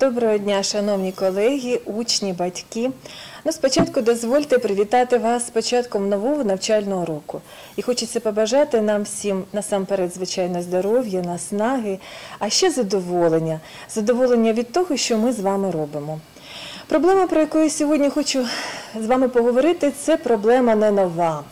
Доброго дня, шановні колеги, учні, батьки. Ну, спочатку дозвольте привітати вас з початком нового навчального року. І хочеться побажати нам всім насамперед, звичайно, здоров'я, наснаги, а ще задоволення. Задоволення від того, що ми з вами робимо. Проблема, про яку я сьогодні хочу з вами поговорити, це проблема не нова.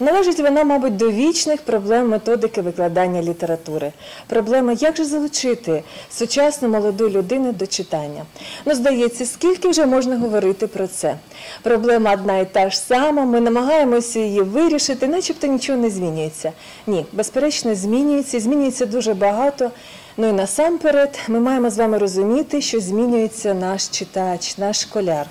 Належить вона, мабуть, до вічних проблем методики викладання літератури. Проблема, як же залучити сучасну молоду людину до читання. Ну, здається, скільки вже можна говорити про це? Проблема одна і та ж сама, ми намагаємося її вирішити, начебто нічого не змінюється. Ні, безперечно, змінюється, змінюється дуже багато. Ну і насамперед ми маємо з вами розуміти, що змінюється наш читач, наш школяр.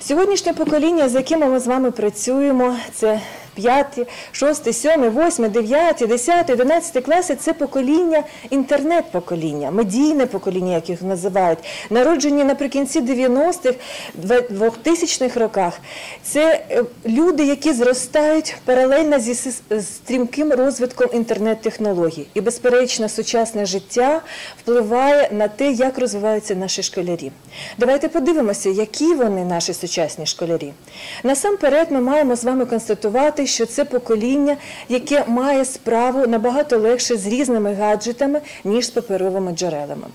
Сьогоднішнє покоління, з яким ми з вами працюємо, це 5, 6, 7, 8, 9, 10, 11 класи це покоління, інтернет-покоління, медійне покоління, як їх називають, народжені наприкінці 90-х, 2000-х роках. Це е, люди, які зростають паралельно зі стрімким розвитком інтернет-технологій. І, безперечно, сучасне життя впливає на те, як розвиваються наші школярі. Давайте подивимося, які вони наші сучасні школярі. Насамперед, ми маємо з вами констатувати, що це покоління, яке має справу набагато легше з різними гаджетами, ніж з паперовими джерелами.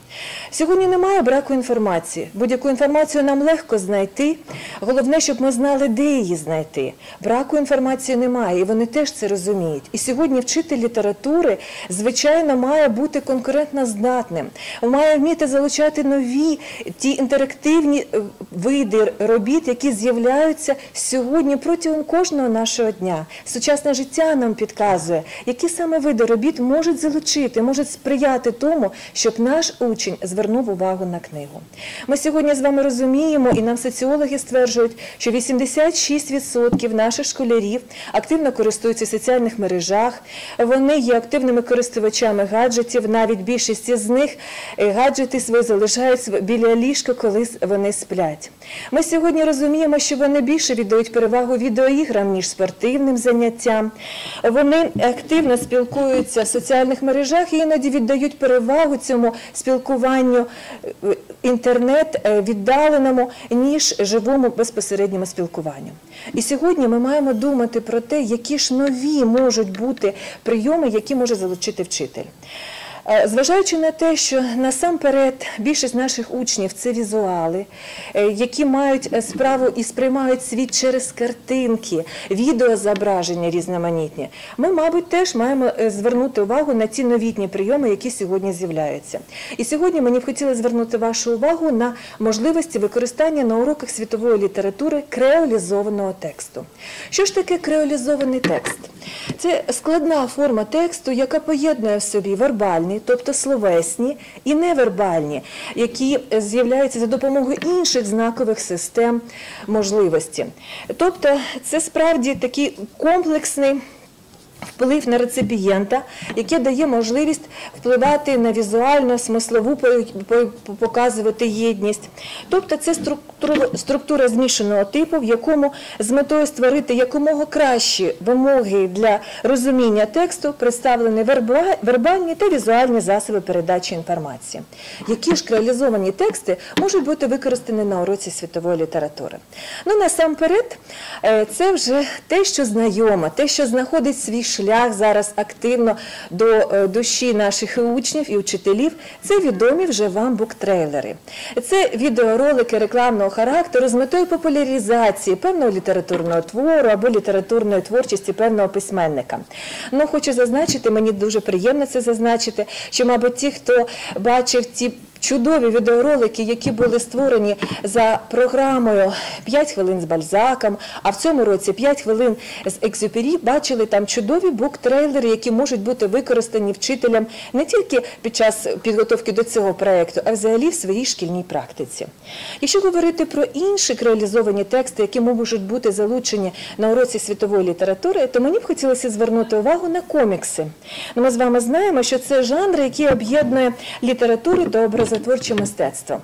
Сьогодні немає браку інформації. Будь-яку інформацію нам легко знайти. Головне, щоб ми знали, де її знайти. Браку інформації немає, і вони теж це розуміють. І сьогодні вчитель літератури, звичайно, має бути конкурентно здатним, має вміти залучати нові ті інтерактивні е, види робіт, які з'являються сьогодні протягом кожного нашого дня. Сучасне життя нам підказує, які саме види робіт можуть залучити, можуть сприяти тому, щоб наш учень звернув увагу на книгу. Ми сьогодні з вами розуміємо, і нам соціологи стверджують, що 86% наших школярів активно користуються в соціальних мережах. Вони є активними користувачами гаджетів. Навіть більшість з них е, гаджети свої залишають біля ліжка, коли вони сплять. Ми сьогодні розуміємо, що вони більше віддають перевагу відеоіграм, ніж спортивним заняттям. Вони активно спілкуються в соціальних мережах і іноді віддають перевагу цьому спілкуванню інтернет е, віддаленому, ніж живому безпосередньому спілкуванню. І сьогодні ми маємо думати про те, які ж нові можуть бути прийоми, які може залучити вчитель. Е, Зважаючи на те, що насамперед більшість наших учнів це візуали, е, які мають е, справу і сприймають світ через картинки, відеозображення різноманітні, ми, мабуть, теж маємо звернути увагу на ці новітні прийоми, які сьогодні з'являються. І сьогодні мені б хотілося звернути вашу увагу на можливості використання на уроках світової літератури креолізованого тексту. Що ж таке креолізований текст? Це складна форма тексту, яка поєднує в собі вербальні, тобто словесні, і невербальні, які з'являються за допомогою інших знакових систем можливості. Тобто, це справді такий комплексний. Вплив на реципієнта, яке дає можливість впливати на візуально, смислову по- по- показувати єдність. Тобто це структура, структура змішаного типу, в якому з метою створити якомога кращі вимоги для розуміння тексту представлені вербальні та візуальні засоби передачі інформації. Які ж реалізовані тексти можуть бути використані на уроці світової літератури? Ну насамперед, е, це вже те, що знайомо, те, що знаходить свій шлях зараз активно до е, душі наших учнів і учителів, це відомі вже вам буктрейлери. Це відеоролики рекламного характеру з метою популяризації певного літературного твору або літературної творчості певного письменника. Ну, хочу зазначити, мені дуже приємно це зазначити, що, мабуть, ті, хто бачив ті Чудові відеоролики, які були створені за програмою «5 хвилин з Бальзаком, а в цьому році 5 хвилин з Екзюпері, бачили там чудові буктрейлери, які можуть бути використані вчителям не тільки під час підготовки до цього проєкту, а взагалі в своїй шкільній практиці. Якщо говорити про інші реалізовані тексти, які можуть бути залучені на уроці світової літератури, то мені б хотілося звернути увагу на комікси. Ну, Ми з вами знаємо, що це жанр, який об'єднує літературу та образотворчість. За творче мистецтво.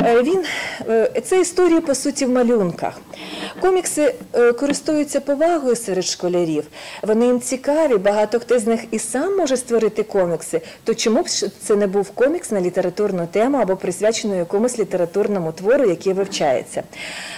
Е, Він е, це історії по суті в малюнках. Комікси е, користуються повагою серед школярів. Вони їм цікаві. Багато хто з них і сам може створити комікси. То чому б це не був комікс на літературну тему або присвячений якомусь літературному твору, який вивчається?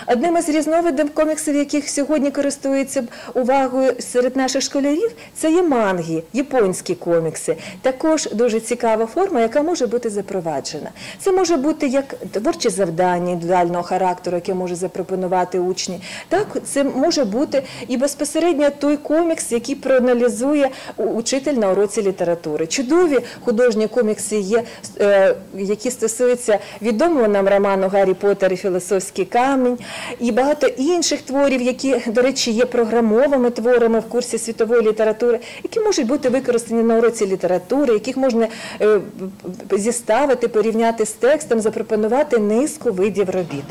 Одним із різновидів коміксів, яких сьогодні користуються увагою серед наших школярів, це є манги, японські комікси. Також дуже цікава форма, яка може бути запроваджена. Це може бути як творче завдання індивідуального характеру, яке може запропонувати учні. Так, це може бути і безпосередньо той комікс, який проаналізує учитель на уроці літератури. Чудові художні комікси є, е, які стосуються відомого нам роману Гаррі Поттер і філософський камінь, і багато інших творів, які, до речі, є програмовими творами в курсі світової літератури, які можуть бути використані на уроці літератури, яких можна е, зіставити, порівняти з текстом, запропонувати низку видів робіт.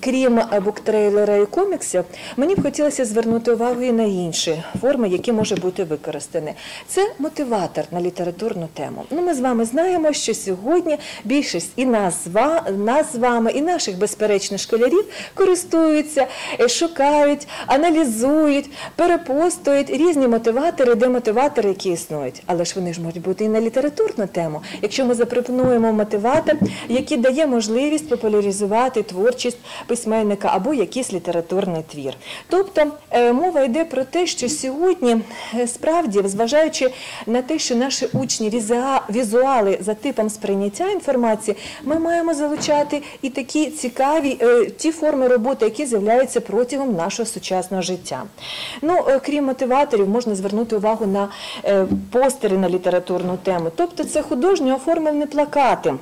Крім буктрейлера і коміксів, мені б хотілося звернути увагу і на інші форми, які можуть бути використані. Це мотиватор на літературну тему. Ну, ми з вами знаємо, що сьогодні більшість і нас з вами, і наших безперечно школярів користуються, е, шукають, аналізують, перепостують різні мотиватори, демотиватори, які існують. Але ж вони ж можуть бути і на літературну тему. Якщо ми запропонуємо мотиватор, який дає можливість популяризувати творчість письменника або якийсь літературний твір. Тобто е, мова йде про те, що сьогодні е, справді, зважаючи на те, що наші учні візуа- візуали за типом сприйняття інформації, ми маємо залучати і такі цікаві е, ті форми роботи, які з'являються протягом нашого сучасного життя. Ну, крім мотиваторів, можна звернути увагу на постери на літературну тему. Тобто це художньо оформлені плакати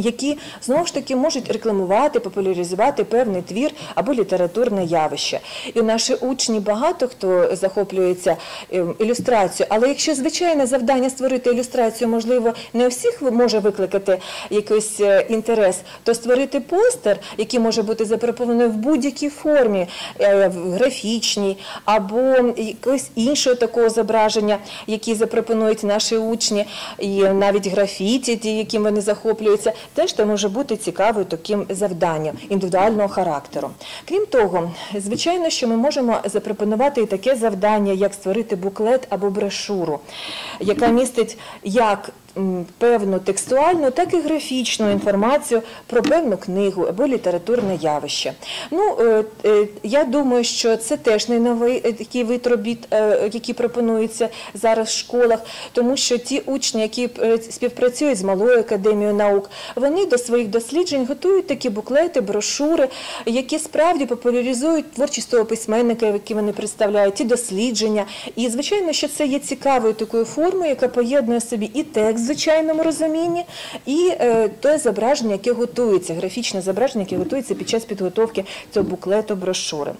які знову ж таки можуть рекламувати, популяризувати певний твір або літературне явище. І наші учні багато хто захоплюється ем, ілюстрацією, але якщо звичайне завдання створити ілюстрацію, можливо, не у всіх може викликати якийсь е, інтерес, то створити постер, який може бути запропонований в будь-якій формі, е, в графічній або якогось іншого такого зображення, які запропонують наші учні, і навіть графіті, ті, яким вони захоплюються, теж це може бути цікавим таким завданням індивідуального характеру. Крім того, звичайно, що ми можемо запропонувати і таке завдання, як створити буклет або брошуру, яка містить як певну текстуальну, так і графічну інформацію про певну книгу або літературне явище. Ну, е, е, я думаю, що це теж не новий е, такий вид робіт, які пропонуються зараз в школах, тому що ті учні, які співпрацюють з малою академією наук, вони до своїх досліджень готують такі буклети, брошури, які справді популяризують творчість того письменника, який вони представляють, ті дослідження. І звичайно, що це є цікавою такою формою, яка поєднує собі і текст звичайному розумінні, і е, те зображення, яке готується, графічне зображення, яке готується під час підготовки цього буклету брошури.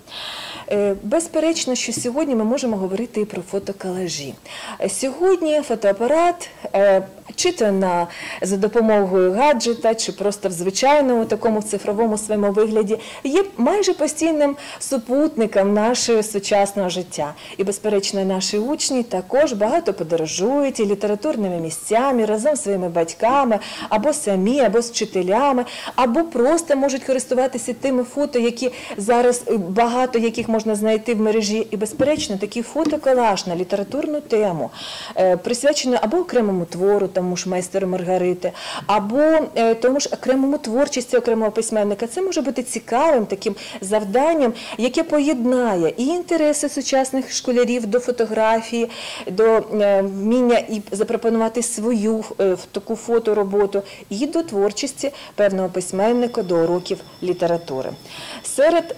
Е, Безперечно, що сьогодні ми можемо говорити і про фотоколажі. Е, Сьогодні фотоапарат, е, чи то на за допомогою гаджета, чи просто в звичайному такому цифровому своєму вигляді, є майже постійним супутником нашого сучасного життя. І, безперечно, наші учні також багато подорожують і літературними місцями разом зі своїми батьками, або самі, або з вчителями, або просто можуть користуватися тими фото, які зараз е, багато яких можна знайти в мережі. І, безперечно, такий фотоколаж на літературну тему, е, присвячений або окремому твору, тому ж майстеру Маргарити, або е, тому ж окремому творчості окремого письменника. Це може бути цікавим таким завданням, яке поєднає і інтереси сучасних школярів до фотографії, до е, вміння і запропонувати свою е, таку фотороботу, і до творчості певного письменника, до уроків літератури. Серед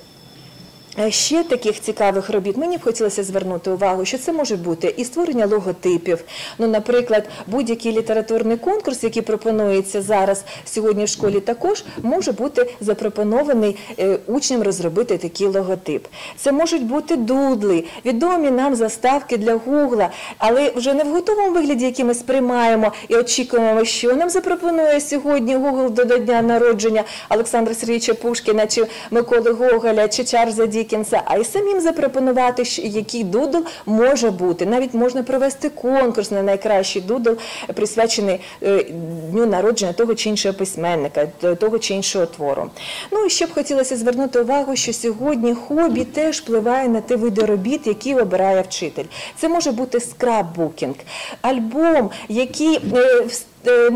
Ще таких цікавих робіт мені б хотілося звернути увагу, що це може бути і створення логотипів. Ну, наприклад, будь-який літературний конкурс, який пропонується зараз сьогодні в школі, також може бути запропонований е, учням розробити такий логотип. Це можуть бути дудли, відомі нам заставки для гугла, але вже не в готовому вигляді, який ми сприймаємо і очікуємо, що нам запропонує сьогодні Google до дня народження Олександра Сергійовича Пушкіна, чи Миколи Гоголя, чи Чарльза Ді Дікенса, а й самим запропонувати, який дудл може бути. Навіть можна провести конкурс на найкращий дудл, присвячений е, дню народження того чи іншого письменника, того чи іншого твору. Ну і ще б хотілося звернути увагу, що сьогодні хобі теж впливає на ті види робіт, які обирає вчитель. Це може бути скраббукінг, альбом, який е,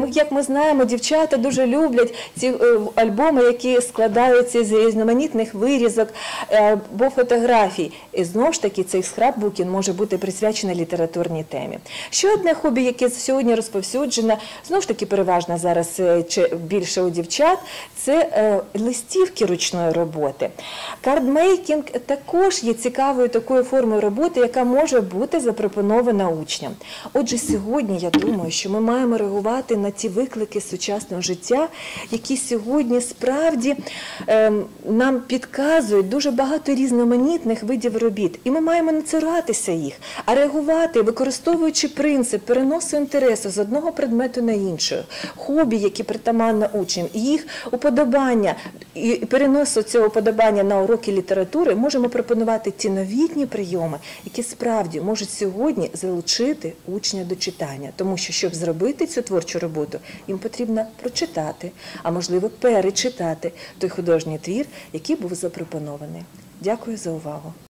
як ми знаємо, дівчата дуже люблять ці е, альбоми, які складаються з різноманітних вирізок е, або фотографій. І знову ж таки, цей скраббукінг може бути присвячений літературній темі. Ще одне хобі, яке сьогодні розповсюджене, знову ж таки переважно зараз е, чи більше у дівчат, це е, листівки ручної роботи. Кардмейкінг також є цікавою такою формою роботи, яка може бути запропонована учням. Отже, сьогодні я думаю, що ми маємо реагувати на ті виклики сучасного життя, які сьогодні справді ем, нам підказують дуже багато різноманітних видів робіт. І ми маємо не цуратися їх, а реагувати, використовуючи принцип переносу інтересу з одного предмету на інший, хобі, які притаманно учням, їх уподобання і переносу цього уподобання на уроки літератури можемо пропонувати ті новітні прийоми, які справді можуть сьогодні залучити учня до читання. Тому що, щоб зробити цю творчу роботу, їм потрібно прочитати, а можливо перечитати той художній твір, який був запропонований. Дякую за увагу.